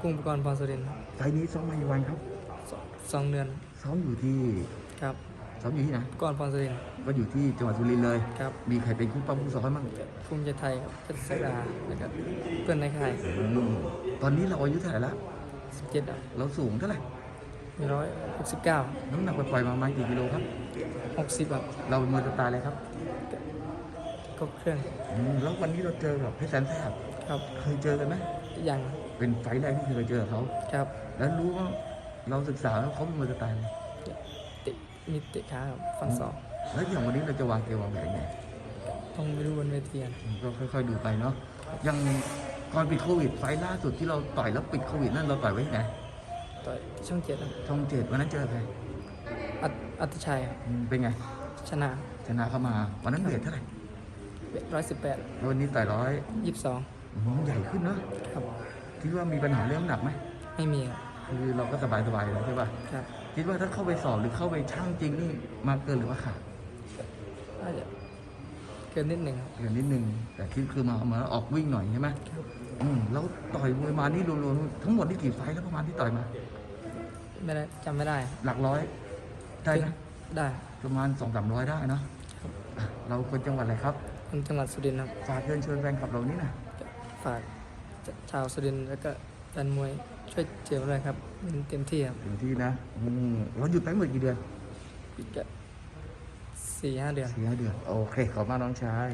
กุ้งปกรณ์พรสุรินทร์ไฟล์นี้ซ้อมมากี่วันครับสสองเดือนซ้อมอยู่ที่ครับซ้อมอยู่ที่ไหนปกรณ์พรสุรินทร์ก็อยู่ที่จังหวัดสุรินทร์เลย ครับมีใครเป็นคู่ปั้มคู่ซ้อมบ้างภูมิใจไทยครับเพชรสดาแล้วก็เพื่อนในค่ายอืมตอนนี้เราอายุเท่าไหร่แล้วสิบเจ็ดครับเราสูงเท่าไหร่มีร้อยหกสิบเก้าน้ำหนักปล่อยๆมาประมาณกี่กิโลครับ หกสิบแบบเราเป็นมวยสไตล์อะไรครับ ก็เครื่องอืมแล้ววันนี้เราเจอกับเพชรแสนแสบครับเคยเจอกันไหมยังเป็นไฟล์แรกที่เคยเจอเขาครับแล้วรู้ว่าเราศึกษาแล้วเขาเป็นมวยสไตล์อะไรเตะมีเตะขาครับฟันศอกแล้วอย่างวันนี้เราจะวางเกมวางแผนยังไงต้องไปดูบนเวทีครับก็ค่อย ๆ ดูไปเนาะอยังก่อนปิดโควิดไฟล์ล่าสุดที่เราต่อยแล้วปิดโควิดนั่นเราต่อยไว้ที่ไหนต่อยช่องเจ็ดครับช่องเจ็ดวันนั้นเจอใครอัตอัตชัยครับอืมเป็นไงชนะชนะเข้ามาวันนั้นเวทเท่าไหร่ ร้อยสิบแปดแล้ววันนี้ต่อยร้อยยี่สิบสองอืมใหญ่ขึ้นเนาะครับคิดว่ามีปัญหาเรื่องน้ำหนักไหมไม่มีครับคือเราก็สบายๆแล้วใช่ป่ะครับคิดว่าถ้าเข้าไปสอบหรือเข้าไปช่างจริงนี่มากเกินหรือว่าขาดน่าจะเกินนิดหนึ่งครับเกินนิดนึงแต่คิดคือมามาออกวิ่งหน่อยใช่ไหมครับอืมแล้วต่อยมวยมานี่รวมๆทั้งหมดนี่กี่ไฟล์แล้วประมาณที่ต่อยมาไม่ได้จำไม่ได้ หลักร้อยได้นะได้ประมาณสองสามร้อยได้เนอะอะเราคนจังหวัดอะไรครับ คนจังหวัดสุรินทร์ครับฝากเชิญชวนแฟนคลับเรานี่นะฝากชาวสุรินทร์แล้วก็แฟนมวยช่วยเชียร์ด้วยครับเต็มที่ครับถึงที่นะอืมเราหยุดไปหมดกี่เดือนอีกก็สี่ห้าเดือนสี่ห้าเดือน โอเค ขอบคุณมากน้องชาย